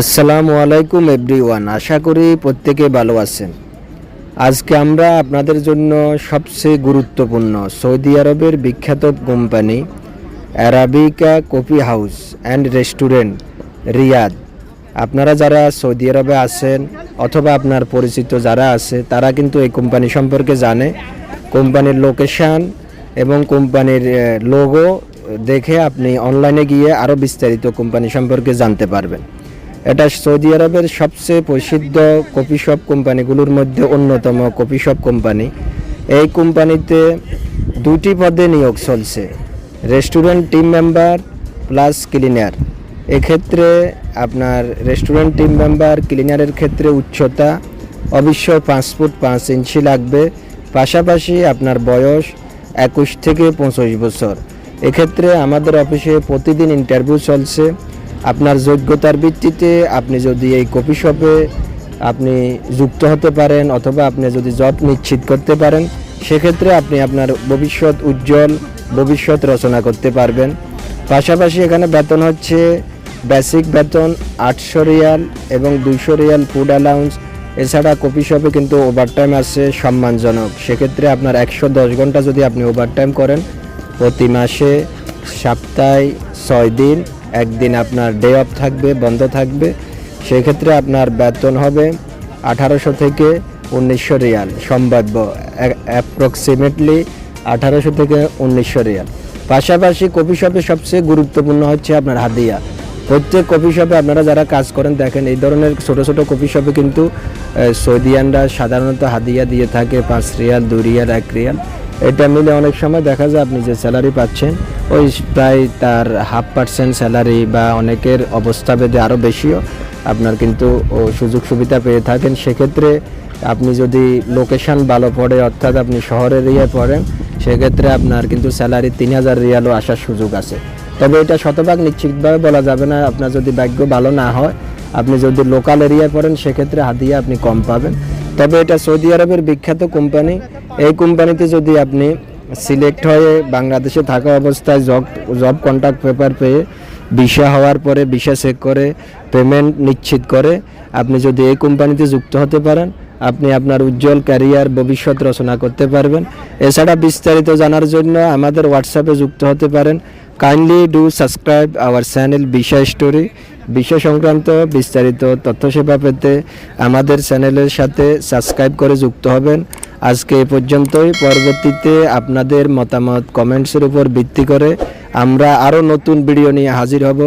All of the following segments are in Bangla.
আসসালামু আলাইকুম এভরিওয়ান, আশা করি প্রত্যেকে ভালো আছেন। আজকে আমরা আপনাদের জন্য সবচেয়ে গুরুত্বপূর্ণ সৌদি আরবের বিখ্যাত company Arabica coffee house and restaurant Riyadh. আপনারা যারা সৌদি আরবে আছেন অথবা আপনার পরিচিত যারা আছে, তারা কিন্তু এই কোম্পানি সম্পর্কে জানে। কোম্পানির লোকেশান এবং কোম্পানির লোগো দেখে আপনি অনলাইনে গিয়ে আরও বিস্তারিত কোম্পানি সম্পর্কে জানতে পারবেন। এটা সৌদি আরবের সবচেয়ে প্রসিদ্ধ কফি শপ কোম্পানিগুলোর মধ্যে অন্যতম কফি শপ কোম্পানি। এই কোম্পানিতে দুটি পদে নিয়োগ চলছে, restaurant team member plus cleaner. এক্ষেত্রে আপনার রেস্টুরেন্ট টিম মেম্বার ক্লিনারের ক্ষেত্রে উচ্চতা, অবশ্যই পাঁচ ফুট পাঁচ ইঞ্চি লাগবে, পাশাপাশি আপনার বয়স একুশ থেকে পঁচিশ বছর। এক্ষেত্রে আমাদের অফিসে প্রতিদিন ইন্টারভিউ চলছে আপনার যোগ্যতার ভিত্তিতে আপনি যদি এই কফি শপে আপনি যুক্ত হতে পারেন অথবা আপনি যদি জব নিশ্চিত করতে পারেন, সেক্ষেত্রে আপনি আপনার ভবিষ্যৎ উজ্জ্বল ভবিষ্যৎ রচনা করতে পারবেন। পাশাপাশি এখানে বেতন হচ্ছে বেসিক বেতন আটশো রিয়াল এবং দুইশো রিয়াল ফুড অ্যালাউন্স এছাড়া কপি শপে কিন্তু ওভারটাইম আছে, সম্মানজনক। সেক্ষেত্রে আপনার একশো দশ ঘণ্টা যদি আপনি ওভারটাইম করেন, প্রতি মাসে সপ্তাহে ছয় দিন একদিন আপনার ডে অফ থাকবে, বন্ধ থাকবে। সেক্ষেত্রে আপনার বেতন হবে আঠারোশো থেকে উনিশশো রিয়াল, সম্ভাব্য অ্যাপ্রক্সিমেটলি আঠারোশো থেকে উনিশশো রিয়াল। পাশাপাশি কফি শপে সবচেয়ে গুরুত্বপূর্ণ হচ্ছে আপনার হাদিয়া। প্রত্যেক কফি শপে আপনারা যারা কাজ করেন, দেখেন এই ধরনের ছোট ছোট কফি শপে কিন্তু সৌদিয়ানরা সাধারণত হাদিয়া দিয়ে থাকে, পাঁচ রিয়াল, দুই রিয়াল, এক রিয়াল। এটা মিলে অনেক সময় দেখা যায় আপনি যে স্যালারি পাচ্ছেন, ওই প্রায় তার হাফ পার্সেন্ট স্যালারি বা অনেকের অবস্থা ভেদে আরও বেশিও আপনার কিন্তু ও সুযোগ সুবিধা পেয়ে থাকেন। সেক্ষেত্রে আপনি যদি লোকেশন ভালো পড়ে, অর্থাৎ আপনি শহরের ইয়ে পড়েন, সেক্ষেত্রে আপনার কিন্তু স্যালারি তিন হাজার রিয়ালও আসার সুযোগ আছে। তবে এটা শতভাগ নিশ্চিতভাবে বলা যাবে না, আপনার যদি ভাগ্য ভালো না হয়, আপনি যদি লোকাল এরিয়ায় পড়েন, সেক্ষেত্রে হাদিয়া আপনি কম পাবেন। তবে এটা সৌদি আরবের বিখ্যাত কোম্পানি। এই কোম্পানিতে যদি আপনি সিলেক্ট হয়ে বাংলাদেশে থাকা অবস্থায় জব জব কন্ট্যাক্ট পেপার পেয়ে ভিসা হওয়ার পরে ভিসা চেক করে পেমেন্ট নিশ্চিত করে আপনি যদি এই কোম্পানিতে যুক্ত হতে পারেন, আপনি আপনার উজ্জ্বল ক্যারিয়ার ভবিষ্যৎ রচনা করতে পারবেন। এছাড়া বিস্তারিত জানার জন্য আমাদের হোয়াটসঅ্যাপে যুক্ত হতে পারেন। Kindly do subscribe our channel বিষয় স্টোরি বিষয় সংক্রান্ত বিস্তারিত তথ্য সেবা পেতে আমাদের চ্যানেলের সাথে সাবস্ক্রাইব করে যুক্ত হবেন। আজকে এ পর্যন্তই। পরবর্তীতে আপনাদের মতামত কমেন্টসের উপর ভিত্তি করে আমরা আরও নতুন ভিডিও নিয়ে হাজির হব।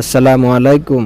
আসসালামু আলাইকুম।